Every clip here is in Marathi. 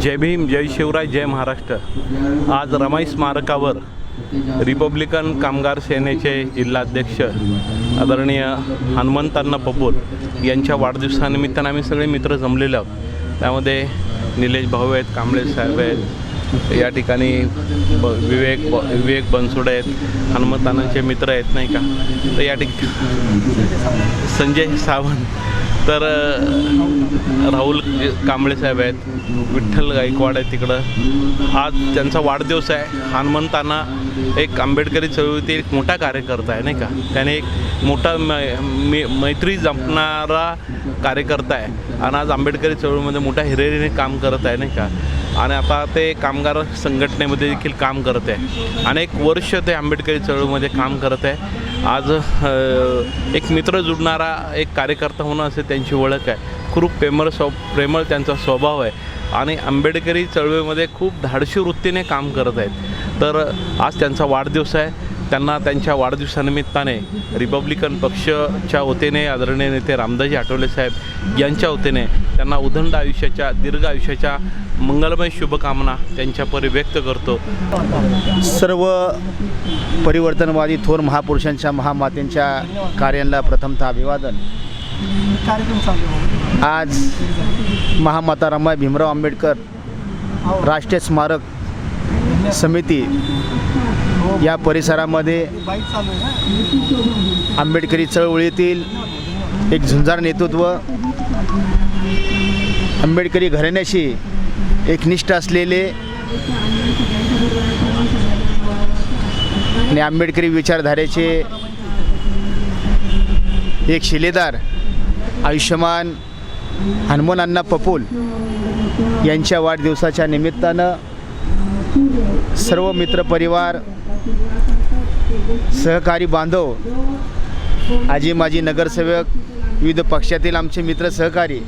जय भीम जय शिवराय जय महाराष्ट्र. आज रमाई स्मारकावर रिपब्लिकन कामगार सेनेचे जिल्हाध्यक्ष आदरणीय हनुमंतांना पपूर यांच्या वाढदिवसानिमित्तानं आम्ही सगळे मित्र जमलेले आहोत. त्यामध्ये निलेश भाऊ आहेत कांबळे साहेब आहेत या ठिकाणी ब विवेक ब विवेक बनसोड आहेत. हनुमंतानांचे मित्र आहेत नाही का? तर या ठिकाणी संजय सावंत. तर राहुल कांबळे साहेब आहेत. विठ्ठल गायकवाड आहे तिकडं. आज त्यांचा वाढदिवस आहे. हनुमंताना एक आंबेडकरी चळवळीतील एक मोठा कार्यकर्ता आहे नाही का? त्याने एक मोठा मै- मैत्री जपणारा कार्यकर्ता आहे. आणि आज आंबेडकरी चळवळीमध्ये मोठ्या हिरेरीने काम करत आहे नाही का? आणि आता ते कामगार संघटनेमध्ये देखील काम करत आहे. अनेक वर्ष ते आंबेडकरी चळवळीमध्ये काम करत आहे. आज एक मित्र जुडणारा एक कार्यकर्ता होणं असे त्यांची ओळख आहे. खूप प्रेमळ स्व प्रेमळ त्यांचा स्वभाव आहे. आणि आंबेडकरी चळवळीमध्ये खूप धाडशी वृत्तीने काम करत आहेत. तर आज त्यांचा वाढदिवस आहे. त्यांना त्यांच्या वाढदिवसानिमित्ताने रिपब्लिकन पक्षाच्या वतीने आदरणीय नेते रामदासजी आठवले साहेब यांच्या वतीने त्यांना उदंड आयुष्याच्या दीर्घ आयुष्याच्या मंगलमय शुभकामना त्यांच्या परी व्यक्त करतो. सर्व परिवर्तनवादी थोर महापुरुषांच्या महामातेंच्या कार्यांना प्रथमतः अभिवादन. आज महामाता रमाई भीमराव आंबेडकर राष्ट्रीय स्मारक समिती या परिसरामध्ये आंबेडकरी चळवळीतील एक झुंजार नेतृत्व. आंबेडकरी घराण्याशी एकनिष्ठ असलेले आणि आंबेडकरी विचारधारेचे एक शिलेदार आयुष्यमान हनुमान अण्णा यांच्या वाढदिवसाच्या निमित्तानं सर्व मित्रपरिवार सहकारी बांधव आजी माजी नगरसेवक विविध पक्षातील आमचे मित्र सहकारी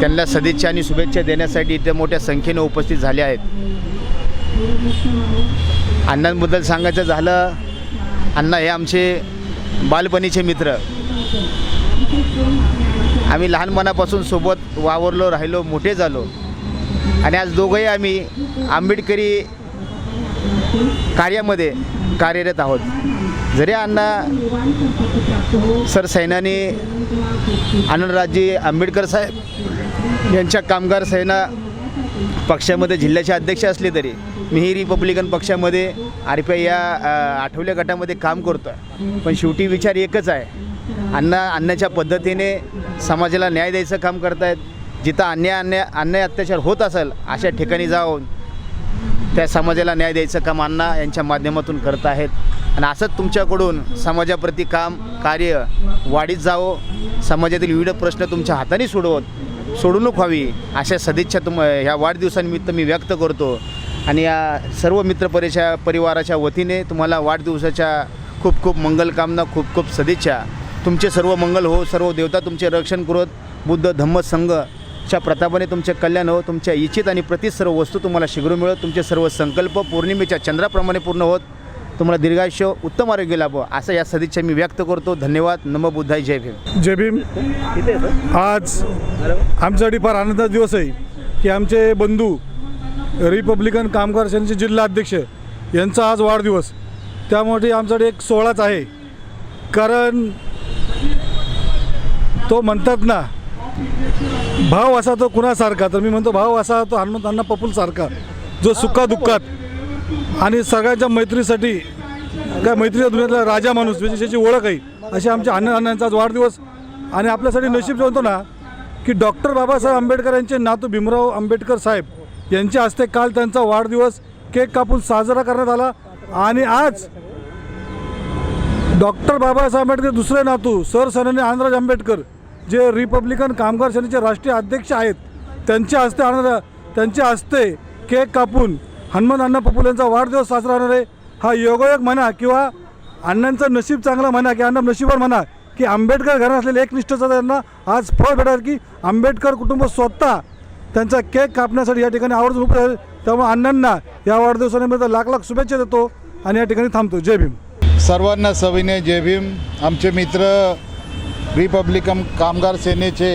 त्यांना सदिच्छा आणि शुभेच्छा देण्यासाठी इथे मोठ्या संख्येने उपस्थित झाले आहेत. अण्णांबद्दल सांगायचं झालं अण्णा हे आमचे बालपणीचे मित्र. आम्ही लहानपणापासून सोबत वावरलो राहिलो मोठे झालो. आणि आज दोघंही आम्ही आंबेडकरी कार्यामध्ये कार्यरत आहोत. जरी अण्णा सरसैनानी आनंदराजे आंबेडकर साहेब यांच्या कामगार सेना पक्षामध्ये जिल्ह्याचे अध्यक्ष असले तरी मीही रिपब्लिकन पक्षामध्ये आर पी आय या आठवल्या गटामध्ये काम करतो आहे पण शेवटी विचार एकच आहे. अण्णा अन्नाच्या पद्धतीने समाजाला न्याय द्यायचं काम करतायत. जिथं अन्याय अन्याय अन्याय अत्याचार होत असेल अशा ठिकाणी जाऊन त्या समाजाला न्याय द्यायचं काम अण्णा यांच्या माध्यमातून करत आहेत. आणि असंच तुमच्याकडून समाजाप्रती काम कार्य वाढीत जावं. समाजातील विविध प्रश्न तुमच्या हाताने सोडवत सोडवणूक व्हावी अशा सदिच्छा तुम ह्या वाढदिवसानिमित्त मी व्यक्त करतो. आणि या सर्व मित्रपरिषा परिवाराच्या वतीने तुम्हाला वाढदिवसाच्या खूप खूप मंगलकामना खूप खूप सदिच्छा. तुमचे सर्व मंगल हो सर्व देवता तुमचे रक्षण करत. बुद्ध धम्म संघच्या प्रतापाने तुमचे कल्याण हो तुमच्या इच्छित आणि प्रति सर्व वस्तू तुम्हाला शीघ्र मिळत तुमचे सर्व संकल्प पौर्णिमेच्या चंद्राप्रमाणे पूर्ण होत. तुम्हाला दीर्घायुष्य उत्तम आरोग्य लाभो असं या सदिच्छा मी व्यक्त करतो. धन्यवाद. नम बुद्धाय. जय भीम. जय भीम. आज आमच्यासाठी फार आनंदाचा दिवस आहे की आमचे बंधू रिपब्लिकन कामगार सेनेचे जिल्हा अध्यक्ष यांचा आज वाढदिवस. त्यामुळे आमच्यासाठी एक सोहळाच आहे. कारण तो म्हणतात ना भाव असा तो कुणासारखा? तर मी म्हणतो भाव असा तो हनुमंत अण्णा पपूलसारखा जो सुखादुःखात आणि सगळ्यांच्या मैत्रीसाठी काय मैत्रीच्या दुनियातला राजा माणूस म्हणजे ज्याची ओळख आहे असे आमचे अन्न अण्णांचा आज वाढदिवस. आणि आपल्यासाठी नशीब म्हणतो ना की डॉक्टर बाबासाहेब आंबेडकर यांचे नातू भीमराव आंबेडकर साहेब यांच्या हस्ते काल त्यांचा वाढदिवस केक कापून साजरा करण्यात आला. आणि आज डॉक्टर बाबासाहेब आंबेडकर दुसरे नातू सर आनंदराज आंबेडकर जे रिपब्लिकन कामगार सेनेचे राष्ट्रीय अध्यक्ष आहेत त्यांच्या हस्ते आनंद त्यांच्या हस्ते केक कापून हनुमान अण्णा पपूल यांचा वाढदिवस साजरा होणार आहे. हा योगायोग म्हणा किंवा अण्णांचं नशीब चांगलं म्हणा की अण्णा नशीबवर म्हणा की आंबेडकर घरात असलेले एकनिष्ठचा त्यांना आज फळ भेटणार की आंबेडकर कुटुंब स्वतः त्यांचा केक कापण्यासाठी या ठिकाणी आवर्जून उपलब्ध त्यामुळे अण्णांना या वाढदिवसानिमित्त लाख लाख शुभेच्छा देतो आणि या ठिकाणी थांबतो. जय भीम. सर्वांना सविनय. जय भीम. आमचे मित्र रिपब्लिकन कामगार सेनेचे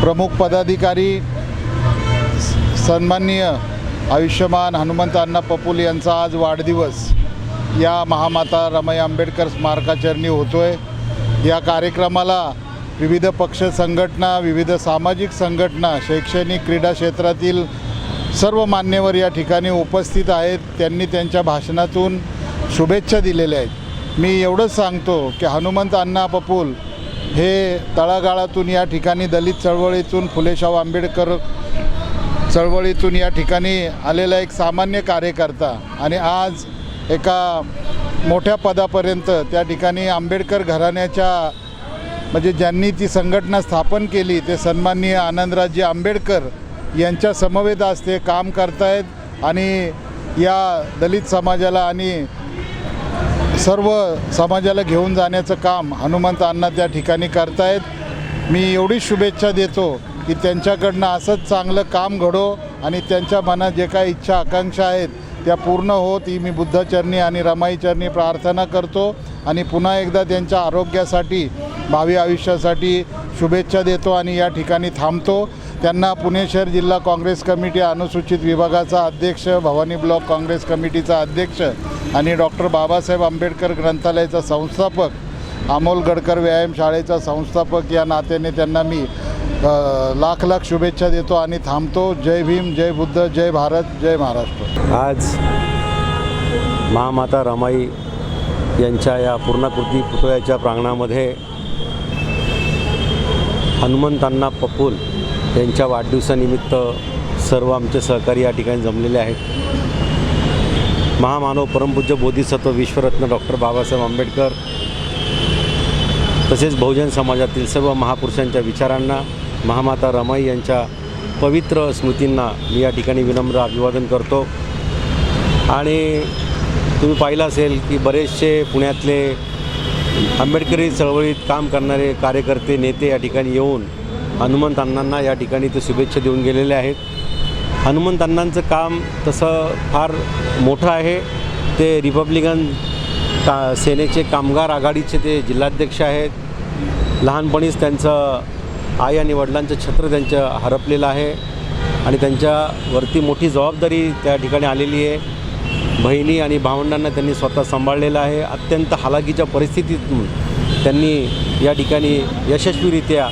प्रमुख पदाधिकारी सन्माननीय आयुष्यमान हनुमंत अण्णा पपूल यांचा आज वाढदिवस या महामाता रमाई आंबेडकर स्मारकाचरणी होतो आहे या कार्यक्रमाला विविध पक्ष संघटना विविध सामाजिक संघटना शैक्षणिक क्रीडा क्षेत्रातील सर्व मान्यवर या ठिकाणी उपस्थित आहेत. त्यांनी त्यांच्या भाषणातून शुभेच्छा दिलेल्या आहेत. मी एवढंच सांगतो की हनुमंत अण्णा पपूल हे तळागाळातून या ठिकाणी दलित चळवळीतून फुलेशाह आंबेडकर चळवळीतून या ठिकाणी आलेला एक सामान्य कार्यकर्ता आणि आज एका मोठ्या पदापर्यंत त्या ठिकाणी आंबेडकर घराण्याच्या म्हणजे ज्यांनी ती संघटना स्थापन केली ते सन्माननीय आनंदराजी आंबेडकर यांच्या समवेत आज ते काम करतायत आणि या दलित समाजाला आणि सर्व समाजाला घेऊन जाण्याचं काम हनुमंत अण्णा त्या ठिकाणी करतायत. मी एवढी शुभेच्छा देतो की त्यांच्याकडनं असंच चांगलं काम घडो आणि त्यांच्या मनात जे काही इच्छा आकांक्षा आहेत त्या पूर्ण होत. ही मी बुद्धचरणी आणि रमाईचरणी प्रार्थना करतो आणि पुन्हा एकदा त्यांच्या आरोग्यासाठी भावी आयुष्यासाठी शुभेच्छा देतो आणि या ठिकाणी थांबतो. त्यांना पुणे शहर जिल्हा काँग्रेस कमिटी अनुसूचित विभागाचा अध्यक्ष भवानी ब्लॉक काँग्रेस कमिटीचा अध्यक्ष आणि डॉक्टर बाबासाहेब आंबेडकर ग्रंथालयाचा संस्थापक अमोल गडकर व्यायाम शाळेचा संस्थापक या नात्याने त्यांना मी लाख लाख शुभेच्छा देतो आणि थांबतो. जय भीम जय बुद्ध जय भारत जय महाराष्ट्र. आज महामाता रमाई यांच्या या पूर्णाकृती पुतळ्याच्या प्रांगणामध्ये हनुमंतांना पपूल त्यांच्या वाढदिवसानिमित्त सर्व आमचे सहकारी या ठिकाणी जमलेले आहेत. महामानव परमपूज्य बोधिसत्व विश्वरत्न डॉक्टर बाबासाहेब आंबेडकर तसेच बहुजन समाजातील सर्व महापुरुषांच्या विचारांना महामाता रमाई यांच्या पवित्र स्मृतींना मी या ठिकाणी विनम्र अभिवादन करतो. आणि तुम्ही पाहिलं असेल की बरेचसे पुण्यातले आंबेडकरी चळवळीत काम करणारे कार्यकर्ते नेते या ठिकाणी येऊन हनुमंत अण्णांना या ठिकाणी ते शुभेच्छा देऊन गेलेले आहेत. हनुमंत अण्णांचं काम तसं फार मोठं आहे. ते रिपब्लिकन का सेनेचे कामगार आघाडीचे ते जिल्हाध्यक्ष आहेत. लहानपणीच त्यांचं आई आणि वडिलांचं छत्र त्यांचं हरपलेलं आहे आणि त्यांच्यावरती मोठी जबाबदारी त्या ठिकाणी आलेली आहे. बहिणी आणि भावंडांना त्यांनी स्वतः सांभाळलेलं आहे. अत्यंत हालाकीच्या परिस्थितीतून त्यांनी या ठिकाणी यशस्वीरित्या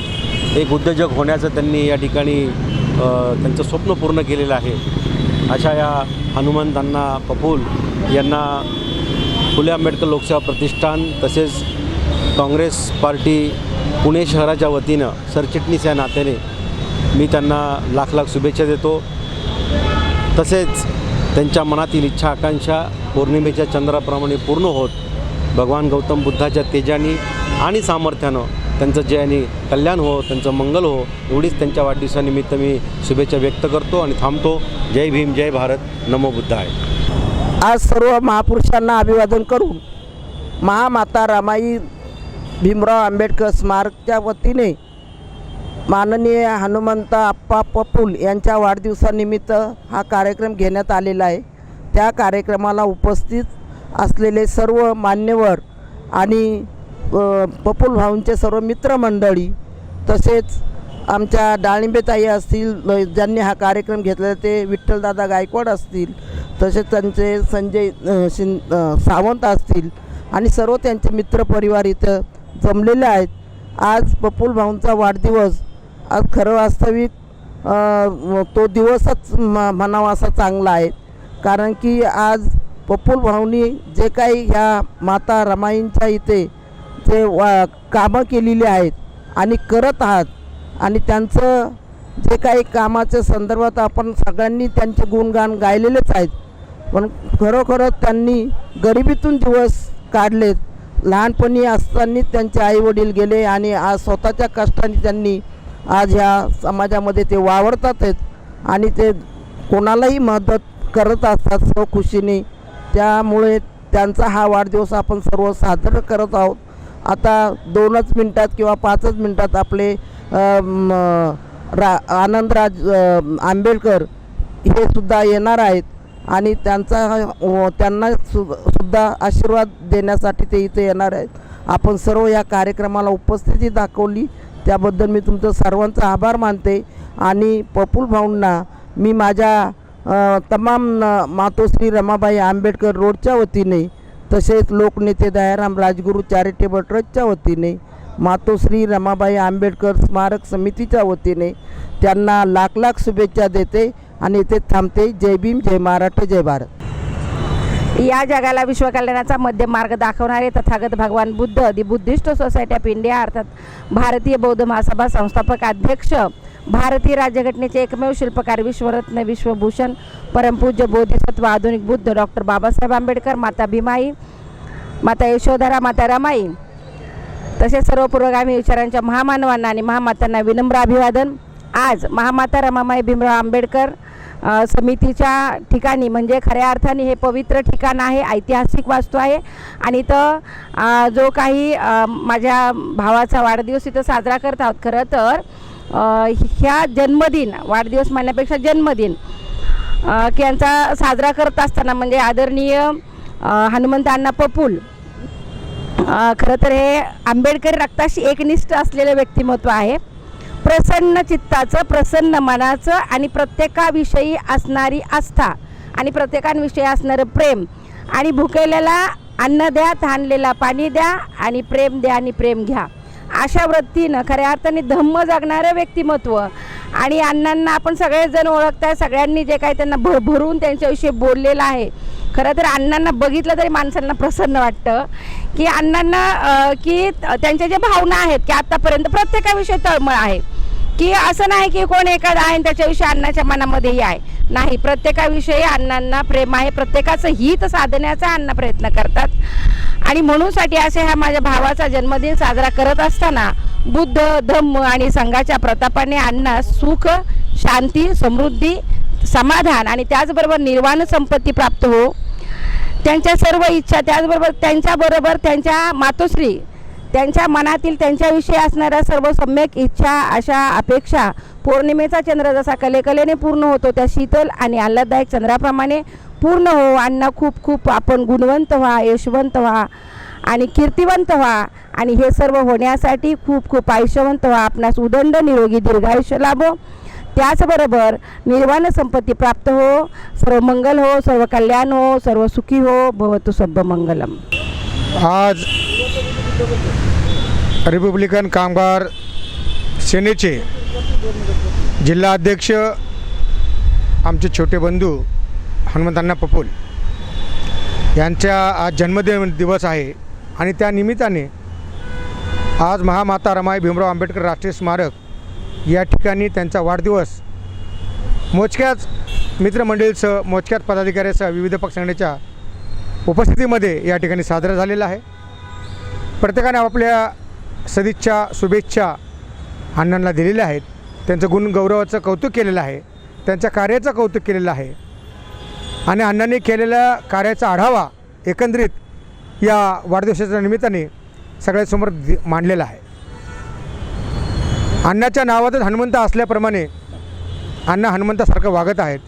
एक उद्योजक होण्याचं त्यांनी या ठिकाणी त्यांचं स्वप्न पूर्ण केलेलं आहे. अशा या हनुमंतांना कपूल यांना फुले आंबेडकर लोकसेवा प्रतिष्ठान तसेच काँग्रेस पार्टी पुणे शहराच्या वतीनं सरचिटणीस या नात्याने मी त्यांना लाख लाख शुभेच्छा देतो. तसेच त्यांच्या मनातील इच्छा आकांक्षा पौर्णिमेच्या चंद्राप्रमाणे पूर्ण होत भगवान गौतम बुद्धाच्या तेजाने आणि सामर्थ्यानं त्यांचं जय आणि कल्याण हो त्यांचं मंगल हो एवढीच त्यांच्या वाढदिवसानिमित्त मी शुभेच्छा व्यक्त करतो आणि थांबतो. जय भीम जय भारत. नमो बुद्धाय. आज सर्व महापुरुषांना अभिवादन करून महामाता रामाई भीमराव आंबेडकर स्मारकच्या वतीने माननीय हनुमंता आप्पा पपूल यांच्या वाढदिवसानिमित्त हा कार्यक्रम घेण्यात आलेला आहे. त्या कार्यक्रमाला उपस्थित असलेले सर्व मान्यवर आणि पपुल भाऊंचे सर्व मित्रमंडळी तसेच आमच्या डाळिंबेताई असतील ज्यांनी हा कार्यक्रम घेतलेला ते विठ्ठलदादा गायकवाड असतील तसेच त्यांचे संजय शिं सावंत असतील आणि सर्व त्यांचे मित्रपरिवार इथं जमलेले आहेत. आज पपुल भाऊंचा वाढदिवस आज खरं वास्तविक तो दिवसच म म्हणावा असा चांगला आहे. कारण की आज पपुल भाऊनी जे काही ह्या माता रमाईंच्या इथे जे वा कामं केलेली आहेत आणि करत आहात. आणि त्यांचं जे काही कामाच्या संदर्भात आपण सगळ्यांनी त्यांचे गुणगान गायलेलेच आहेत. पण खरोखरच त्यांनी गरिबीतून दिवस काढलेत. लहानपणी असताना त्यांचे आईवडील गेले आणि आज स्वतःच्या कष्टाने त्यांनी आज ह्या समाजामध्ये ते वावरतात आहेत आणि ते कोणालाही मदत करत असतात स्वखुशीने त्यामुळे त्यांचा हा वाढदिवस आपण सर्व साजरं करत आहोत. आता दोनच मिनटात किंवा पाचच मिनटात आपले रा आनंदराज आंबेडकर हे सुद्धा येणार आहेत आणि त्यांचा त्यांना सु सुद्धा आशीर्वाद देण्यासाठी ते इथे येणार आहेत. आपण सर्व या कार्यक्रमाला उपस्थिती दाखवली. त्याबद्दल मी तुमचं सर्वांचा आभार मानते आणि पपुल भाऊंना मी माझ्या तमाम मातोश्री रमाबाई आंबेडकर रोडच्या वतीने तसेच लोकनेते दयाराम राजगुरू चॅरिटेबल ट्रस्टच्या वतीने मातोश्री रमाबाई आंबेडकर स्मारक समितीच्या वतीने त्यांना लाख लाख शुभेच्छा देते आणि इथे थांबते. जय भीम जय महाराष्ट्र जय भारत. या जगाला विश्वकल्याणाचा मध्य मार्ग दाखवणारे तथागत भगवान बुद्ध दि बुद्धिस्ट सोसायटी ऑफ इंडिया अर्थात भारतीय बौद्ध महासभा संस्थापक अध्यक्ष भारतीय राज्यघटनेचे एकमेव शिल्पकार विश्वरत्न विश्वभूषण परमपूज्य बोधिसत्व आधुनिक बुद्ध डॉक्टर बाबासाहेब आंबेडकर माता भीमाई माता यशोधरा माता रमाई तसेच सर्व पुरोगामी विचारांच्या महामानवांना आणि महामातांना विनम्र अभिवादन. आज महामाता रमामाई भीमराव आंबेडकर समितीच्या ठिकाणी म्हणजे खऱ्या अर्थाने हे पवित्र ठिकाण आहे ऐतिहासिक वास्तू आहे. आणि इथं जो काही माझ्या भावाचा वाढदिवस इथं साजरा करत आहोत खरं तर ह्या जन्मदिन वाढदिवस म्हणण्यापेक्षा जन्मदिन की यांचा साजरा करत असताना म्हणजे आदरणीय अ, हनुमंत अण्णा पपूल खरं तर हे आंबेडकरी रक्ताशी एकनिष्ठ असलेलं व्यक्तिमत्व आहे. प्रसन्न चित्ताचं प्रसन्न मनाचं आणि प्रत्येकाविषयी असणारी आस्था आणि प्रत्येकांविषयी असणारं प्रेम. आणि भुकेलेला अन्न द्या ताणलेला पाणी द्या आणि प्रेम द्या आणि प्रेम घ्या. अशा वृत्तीनं खऱ्या अर्थाने धम्म जगणारं व्यक्तिमत्व. आणि अण्णांना आपण सगळेजण ओळखताय सगळ्यांनी जे काही त्यांना भर भरून त्यांच्याविषयी बोललेलं आहे. खरं तर अण्णांना बघितलं तरी माणसांना प्रसन्न वाटतं. की अण्णांना की त्यांच्या ज्या भावना आहेत की आत्तापर्यंत प्रत्येकाविषयी तळमळ आहे. की असं नाही की कोण एखादा आहे त्याच्याविषयी अण्णाच्या मनामध्येही आहे. नाही प्रत्येकाविषयी अण्णांना प्रेम आहे. प्रत्येकाचं हित साधण्याचा अण्णा प्रयत्न करतात. आणि म्हणूनसाठी असे ह्या माझ्या भावाचा जन्मदिन साजरा करत असताना बुद्ध धम्म आणि संघाच्या प्रतापाने अण्णा सुख शांती समृद्धी समाधान आणि त्याचबरोबर निर्वाण संपत्ती प्राप्त हो. त्यांच्या सर्व इच्छा त्याचबरोबर त्यांच्याबरोबर त्यांच्या मातोश्री त्यांच्या मनातील त्यांच्याविषयी असणाऱ्या सर्व सम्यक इच्छा आशा अपेक्षा पौर्णिमेचा चंद्र जसा कलेकलेने पूर्ण होतो त्या शीतल आणि आल्हाददायक चंद्राप्रमाणे पूर्ण हो. अण्णा खूप खूप आपण गुणवंत व्हा यशवंत व्हा आणि कीर्तिवंत व्हा. आणि हे सर्व होण्यासाठी खूप खूप आयुष्यवंत व्हा. आपणास उदंड निरोगी दीर्घायुष्य लाभो. त्याचबरोबर निर्वाण संपत्ती प्राप्त हो. सर्व मंगल हो सर्व कल्याण हो सर्व सुखी हो. भवतु सभ मंगलम. आज रिपब्लिकन कामगार सेनेचे जिल्हाध्यक्ष आमचे छोटे बंधू हनुमंतांना पपोल यांच्या आज जन्मदिन दिवस आहे आणि त्या निमित्ताने आज महामाता रमाई भीमराव आंबेडकर राष्ट्रीय स्मारक या ठिकाणी त्यांचा वाढदिवस मोजक्याच मित्रमंडळीसह मोजक्याच पदाधिकाऱ्यासह विविध पक्षांच्या उपस्थितीमध्ये या ठिकाणी साजरा झालेला आहे. प्रत्येकाने आपापल्या सदिच्छा शुभेच्छा अण्णांना दिलेल्या आहेत. त्यांचं गुणगौरवाचं कौतुक केलेलं आहे. त्यांच्या कार्याचं कौतुक केलेलं आहे. आणि अण्णांनी केलेल्या कार्याचा आढावा एकंदरीत या वाढदिवसाच्या निमित्ताने सगळ्यासमोर दि- मांडलेला आहे. अण्णाच्या नावातच हनुमंत असल्याप्रमाणे अण्णा हनुमंतासारखं वागत आहेत.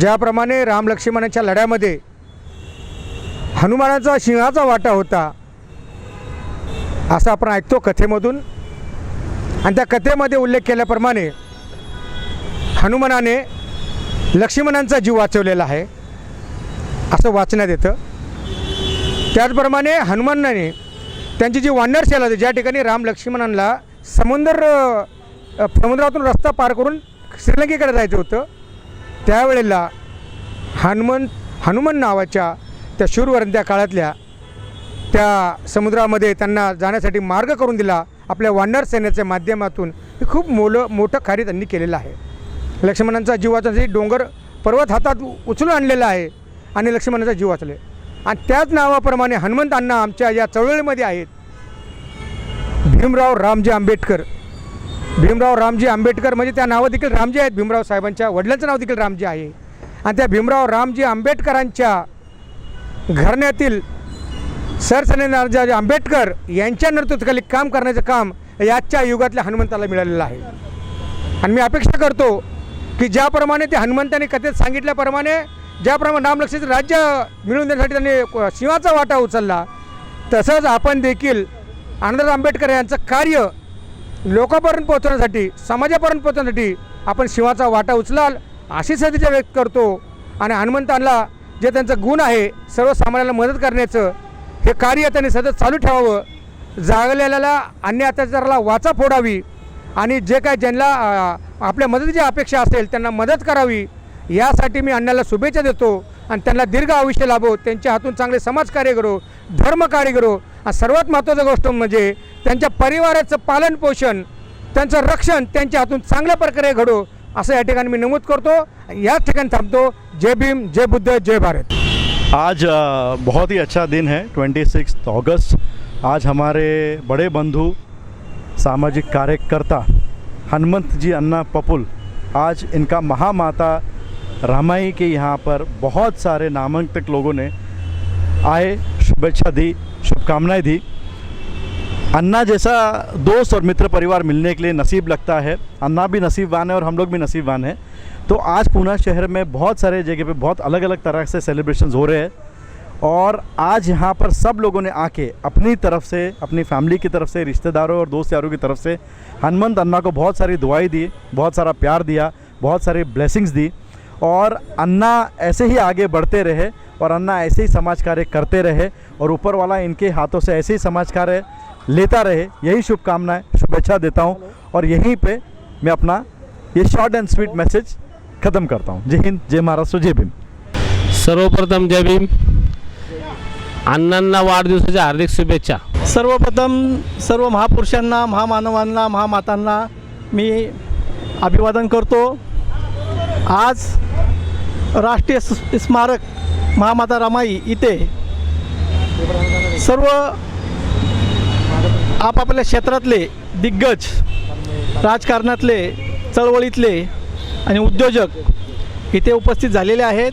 ज्याप्रमाणे राम लक्ष्मणाच्या लढ्यामध्ये हनुमानाचा सिंहाचा वाटा होता असं आपण ऐकतो कथेमधून. आणि त्या कथेमध्ये उल्लेख केल्याप्रमाणे हनुमानाने लक्ष्मणांचा जीव वाचवलेला आहे असं वाचण्यात येतं. त्याचप्रमाणे हनुमानाने त्यांची जी वानरशैल होती ज्या ठिकाणी राम लक्ष्मणांना समुद्र समुद्रातून रस्ता पार करून श्रीलंकेकडे जायचं होतं त्यावेळेला हनुमन हनुमान नावाच्या त्या शूरवरण त्या काळातल्या त्या समुद्रामध्ये त्यांना जाण्यासाठी मार्ग करून दिला आपल्या वानर सेनेच्या माध्यमातून. हे खूप मोलं मोठं कार्य त्यांनी केलेलं आहे. लक्ष्मणांचा जीव वाचण्यासाठी डोंगर पर्वत हातात उचलून आणलेला आहे आणि लक्ष्मणाचा जीव वाचले. आणि त्याच नावाप्रमाणे हनुमंतांना आमच्या या चळवळीमध्ये आहेत. भीमराव रामजी आंबेडकर. भीमराव रामजी आंबेडकर म्हणजे त्या नावं देखील रामजी आहेत. भीमराव साहेबांच्या वडिलांचं नाव देखील रामजी आहे. आणि त्या भीमराव रामजी आंबेडकरांच्या घराण्यातील सरसनेनाराजी आंबेडकर यांच्या नेतृत्वाखाली काम करण्याचं काम याच्या युगातल्या हनुमंताला मिळालेलं आहे. आणि मी अपेक्षा करतो की ज्याप्रमाणे ते हनुमंताने कथेत सांगितल्याप्रमाणे ज्याप्रमाणे रामलक्ष्मीचं राज्य मिळवून देण्यासाठी त्यांनी क- सिंहाचा वाटा उचलला तसंच आपण देखील आनंद आंबेडकर यांचं कार्य लोकांपर्यंत पोहोचवण्यासाठी समाजापर्यंत पोहोचवण्यासाठी आपण शिवाचा वाटा उचलाल अशी सदिच्छा व्यक्त करतो. आणि हनुमंतांना जे त्यांचं गुण आहे सर्वसामान्याला मदत करण्याचं हे कार्य त्यांनी सतत चालू ठेवावं. जागलेल्याला अन्य अत्याचाराला वाचा फोडावी आणि जे काय ज्यांना आपल्या मदतीची अपेक्षा असेल त्यांना मदत करावी यासाठी मी अण्णाला शुभेच्छा देतो आणि त्यांना दीर्घ आयुष्य लाभो त्यांच्या हातून चांगले समाजकार्य करो धर्मकार्य करो. आणि सर्वात महत्त्वाचं गोष्ट म्हणजे त्यांच्या परिवाराचं पालनपोषण त्यांचं रक्षण त्यांच्या हातून चांगल्या प्रकारे घडो असं या ठिकाणी मी नमूद करतो. याच ठिकाणी थांबतो. जय भीम जय बुद्ध जय भारत. आज बहुत ही अच्छा दिन है ट्वेंटी सिक्स अगस्त आज हमारे बड़े बंधु, सामाजिक कार्यकर्ता हनुमंत जी अन्ना पपुल, आज इनका महामाता रामाई के यहाँ पर बहुत सारे नामांकित लोगों ने आए, शुभेच्छा दी, शुभकामनाएँ दी। अन्ना जैसा दोस्त और मित्र परिवार मिलने के लिए नसीब लगता है। अन्ना भी नसीबवान है और हम लोग भी नसीबवान हैं। तो आज पूना शहर में बहुत सारे जगह पे बहुत अलग अलग तरह से सेलिब्रेशंस हो रहे हैं। और आज यहाँ पर सब लोगों ने आके अपनी तरफ़ से, अपनी फैमिली की तरफ़ से, रिश्तेदारों और दोस्त यारों की तरफ़ से हनुमंत अन्ना को बहुत सारी दुआई दी, बहुत सारा प्यार दिया, बहुत सारी ब्लेसिंग्स दी। और अन्ना ऐसे ही आगे बढ़ते रहे और अन्ना ऐसे ही समाज कार्य करते रहे और ऊपर वाला इनके हाथों से ऐसे ही समाज कार्य लेता रहे। यही शुभकामनाएँ, शुभेच्छा देता हूँ। और यहीं पे मैं अपना ये शॉर्ट एंड स्वीट मैसेज ख़त्म करता हूँ। जय हिंद जय महाराष्ट्र जय भीम। सर्वप्रथम जय भीम। अण्णांना वाढदिवसाच्या हार्दिक शुभेच्छा। सर्वप्रथम सर्व महापुरुषांना महामानवांना महामातांना मी अभिवादन करतो. आज राष्ट्रीय स- स्मारक महामाता रमाई इथे सर्व आपापल्या क्षेत्रातले दिग्गज राजकारणातले चळवळीतले आणि उद्योजक इथे उपस्थित झालेले आहेत.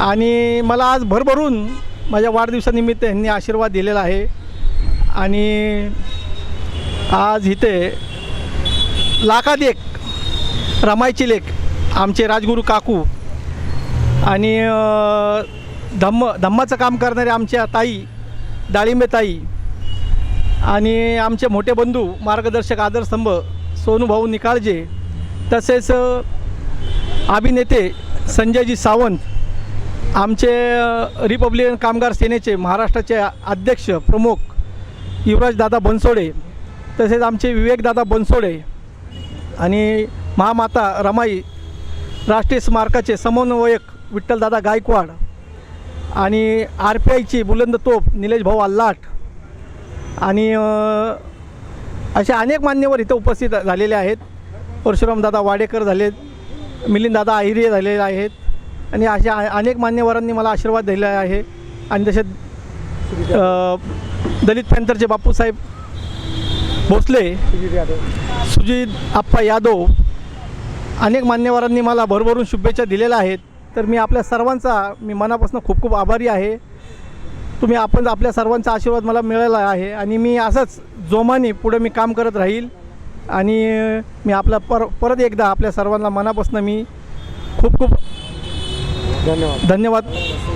आणि मला आज भरभरून माझ्या वाढदिवसानिमित्त यांनी आशीर्वाद दिलेला आहे. आणि आज इथे लाखात रमायची लेख आमचे राजगुरू काकू आणि धम्म धम्माचं काम करणारे आमच्या ताई डाळिंबे ताई आणि आमचे मोठे बंधू मार्गदर्शक आदरस्तंभ सोनूभाऊ निकाळजे तसेच अभिनेते संजयजी सावंत आमचे रिपब्लिकन कामगार सेनेचे महाराष्ट्राचे अध्यक्ष प्रमुख युवराजदादा बनसोडे तसेच आमचे विवेकदादा बनसोडे आणि महामाता रमाई राष्ट्रीय स्मारकाचे समन्वयक विठ्ठलदादा गायकवाड आणि आर पी आयची बुलंद तोप निलेश भाऊ आल्लाट आणि असे अनेक मान्यवर इथं उपस्थित झालेले आहेत. परशुरामदादा वाडेकर झालेत मिलिंददादा आहिरे झालेले आहेत. आणि अशा अनेक मान्यवरांनी मला आशीर्वाद दिलेला आहे. आणि तसे दलित पॅन्थरचे बापूसाहेब भोसले सुजित आप्पा यादव अनेक मान्यवरांनी मला भरभरून शुभेच्छा दिलेल्या आहेत. तर मी आपल्या सर्वांचा मी मनापासून खूप खूप आभारी आहे. तुम्ही आपण आपल्या सर्वांचा आशीर्वाद मला मिळाला आहे. आणि मी असंच जोमाने पुढे मी काम करत राहील. आणि मी आपला पर परत एकदा आपल्या सर्वांना मनापासून मी खूप खूप धन्यवाद. धन्यवाद.